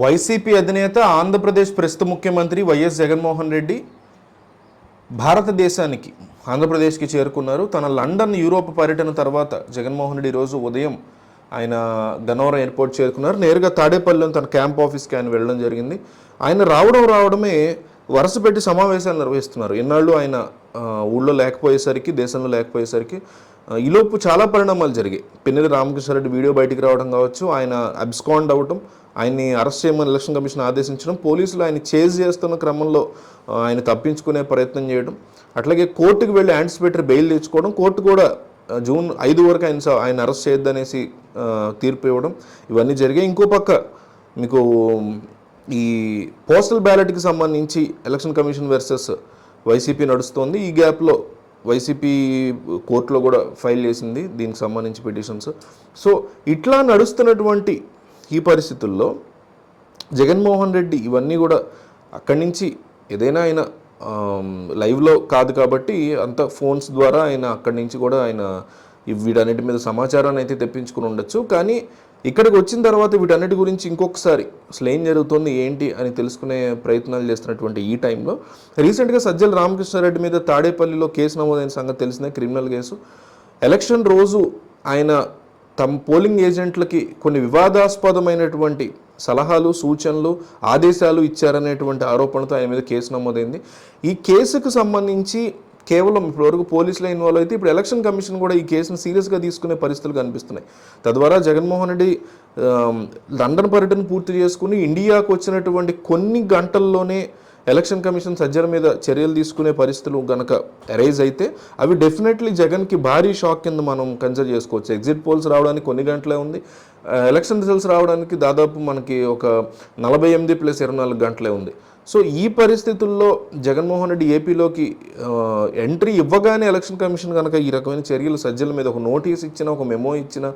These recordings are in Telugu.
వైసీపీ అధినేత ఆంధ్రప్రదేశ్ ప్రస్తుత ముఖ్యమంత్రి వైఎస్ జగన్మోహన్ రెడ్డి భారతదేశానికి ఆంధ్రప్రదేశ్కి చేరుకున్నారు. తన లండన్ యూరోప్ పర్యటన తర్వాత జగన్మోహన్ రెడ్డి ఈరోజు ఉదయం ఆయన గన్నవరం ఎయిర్పోర్ట్ చేరుకున్నారు. నేరుగా తాడేపల్లిలో తన క్యాంప్ ఆఫీస్కి ఆయన వెళ్ళడం జరిగింది. ఆయన రావడం రావడమే వరుస పెట్టి సమావేశాలు నిర్వహిస్తున్నారు. ఎన్నాళ్ళు ఆయన ఊళ్ళో లేకపోయేసరికి దేశంలో లేకపోయేసరికి ఈలోపు చాలా పరిణామాలు జరిగాయి. పిన్నెల రామకృష్ణారెడ్డి వీడియో బయటికి రావడం కావచ్చు ఆయన అబ్స్కాండ్ అవ్వటం ఆయన్ని అరెస్ట్ చేయమని ఎలక్షన్ కమిషన్ ఆదేశించడం పోలీసులు ఆయన చేజ్ చేస్తున్న క్రమంలో ఆయన తప్పించుకునే ప్రయత్నం చేయడం అట్లాగే కోర్టుకు వెళ్ళి యాంటిసిపేటరీ బెయిల్ తెచ్చుకోవడం కోర్టు కూడా జూన్ ఐదు వరకు ఆయన ఆయన అరెస్ట్ చేయొద్దనేసి తీర్పు ఇవ్వడం ఇవన్నీ జరిగాయి. ఇంకో పక్క మీకు ఈ పోస్టల్ బ్యాలెట్కి సంబంధించి ఎలక్షన్ కమిషన్ వర్సెస్ వైసీపీ నడుస్తోంది. ఈ గ్యాప్లో వైసీపీ కోర్టులో కూడా ఫైల్ చేసింది దీనికి సంబంధించి పిటిషన్స్. సో ఇట్లా నడుస్తున్నటువంటి ఈ పరిస్థితుల్లో జగన్మోహన్ రెడ్డి ఇవన్నీ కూడా అక్కడి నుంచి ఏదైనా ఆయన లైవ్లో కాదు కాబట్టి అంత ఫోన్స్ ద్వారా ఆయన అక్కడి నుంచి కూడా ఆయన వీటన్నిటి మీద సమాచారాన్ని అయితే తెప్పించుకుని ఉండొచ్చు. కానీ ఇక్కడికి వచ్చిన తర్వాత వీటన్నిటి గురించి ఇంకొకసారి అసలు ఏం జరుగుతుంది ఏంటి అని తెలుసుకునే ప్రయత్నాలు చేస్తున్నటువంటి ఈ టైంలో రీసెంట్గా సజ్జల రామకృష్ణారెడ్డి మీద తాడేపల్లిలో కేసు నమోదైన సంగతి తెలిసిన క్రిమినల్ కేసు. ఎలక్షన్ రోజు ఆయన తమ పోలింగ్ ఏజెంట్లకి కొన్ని వివాదాస్పదమైనటువంటి సలహాలు సూచనలు ఆదేశాలు ఇచ్చారనేటువంటి ఆరోపణతో ఆయన మీద కేసు నమోదైంది. ఈ కేసుకు సంబంధించి కేవలం ఇప్పటివరకు పోలీసులే ఇన్వాల్వ్ అయితే ఇప్పుడు ఎలక్షన్ కమిషన్ కూడా ఈ కేసును సీరియస్గా తీసుకునే పరిస్థితులు కనిపిస్తున్నాయి. తద్వారా జగన్మోహన్ రెడ్డి లండన్ పర్యటన పూర్తి చేసుకుని ఇండియాకు వచ్చినటువంటి కొన్ని గంటల్లోనే ఎలక్షన్ కమిషన్ సజ్జల మీద చర్యలు తీసుకునే పరిస్థితులు గనక అరైజ్ అయితే అవి డెఫినెట్లీ జగన్కి భారీ షాక్ కింద మనం కన్సిడర్ చేసుకోవచ్చు. ఎగ్జిట్ పోల్స్ రావడానికి కొన్ని గంటలే ఉంది. ఎలక్షన్ రిజల్ట్స్ రావడానికి దాదాపు మనకి ఒక నలభై ఎనిమిది ప్లస్ ఇరవై నాలుగు గంటలే ఉంది. సో ఈ పరిస్థితుల్లో జగన్మోహన్ రెడ్డి ఏపీలోకి ఎంట్రీ ఇవ్వగానే ఎలక్షన్ కమిషన్ కనుక ఈ రకమైన చర్యలు సజ్జల మీద ఒక నోటీస్ ఇచ్చిన ఒక మెమో ఇచ్చిన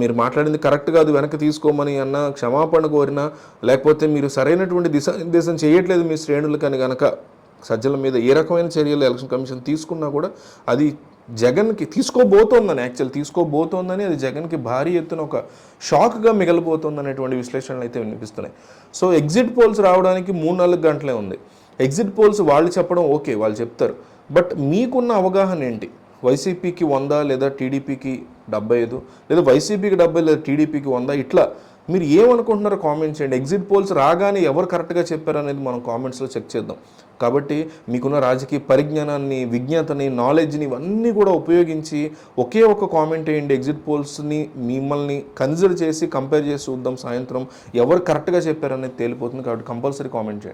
మీరు మాట్లాడింది కరెక్ట్ కాదు వెనక్కి తీసుకోమని అన్న క్షమాపణ కోరినా లేకపోతే మీరు సరైనటువంటి దిశానిర్దేశం చేయట్లేదు మీ శ్రేణులకని కనుక సజ్జల మీద ఏ రకమైన చర్యలు ఎలక్షన్ కమిషన్ తీసుకున్నా కూడా అది జగన్కి తీసుకోబోతోందని యాక్చువల్ తీసుకోబోతోందని అది జగన్కి భారీ ఎత్తున ఒక షాక్గా మిగలబోతోంది అనేటువంటి విశ్లేషణలు అయితే వినిపిస్తున్నాయి. సో ఎగ్జిట్ పోల్స్ రావడానికి మూడు నాలుగు గంటలే ఉంది. ఎగ్జిట్ పోల్స్ వాళ్ళు చెప్పడం ఓకే వాళ్ళు చెప్తారు. బట్ మీకున్న అవగాహన ఏంటి? వైసీపీకి వంద లేదా టీడీపీకి డెబ్బై ఐదు? లేదా వైసీపీకి డెబ్బై లేదా టీడీపీకి వంద? ఇట్లా మీరు ఏమనుకుంటున్నారో కామెంట్ చేయండి. ఎగ్జిట్ పోల్స్ రాగానే ఎవరు కరెక్ట్గా చెప్పారు అనేది మనం కామెంట్స్లో చెక్ చేద్దాం. కాబట్టి మీకున్న రాజకీయ పరిజ్ఞానాన్ని విజ్ఞతని నాలెడ్జ్ని ఇవన్నీ కూడా ఉపయోగించి ఒకే ఒక కామెంట్ వేయండి. ఎగ్జిట్ పోల్స్ని మిమ్మల్ని కన్సిడర్ చేసి కంపేర్ చేసి చూద్దాం. సాయంత్రం ఎవరు కరెక్ట్గా చెప్పారనేది తేలిపోతుంది. కాబట్టి కంపల్సరీ కామెంట్ చేయండి.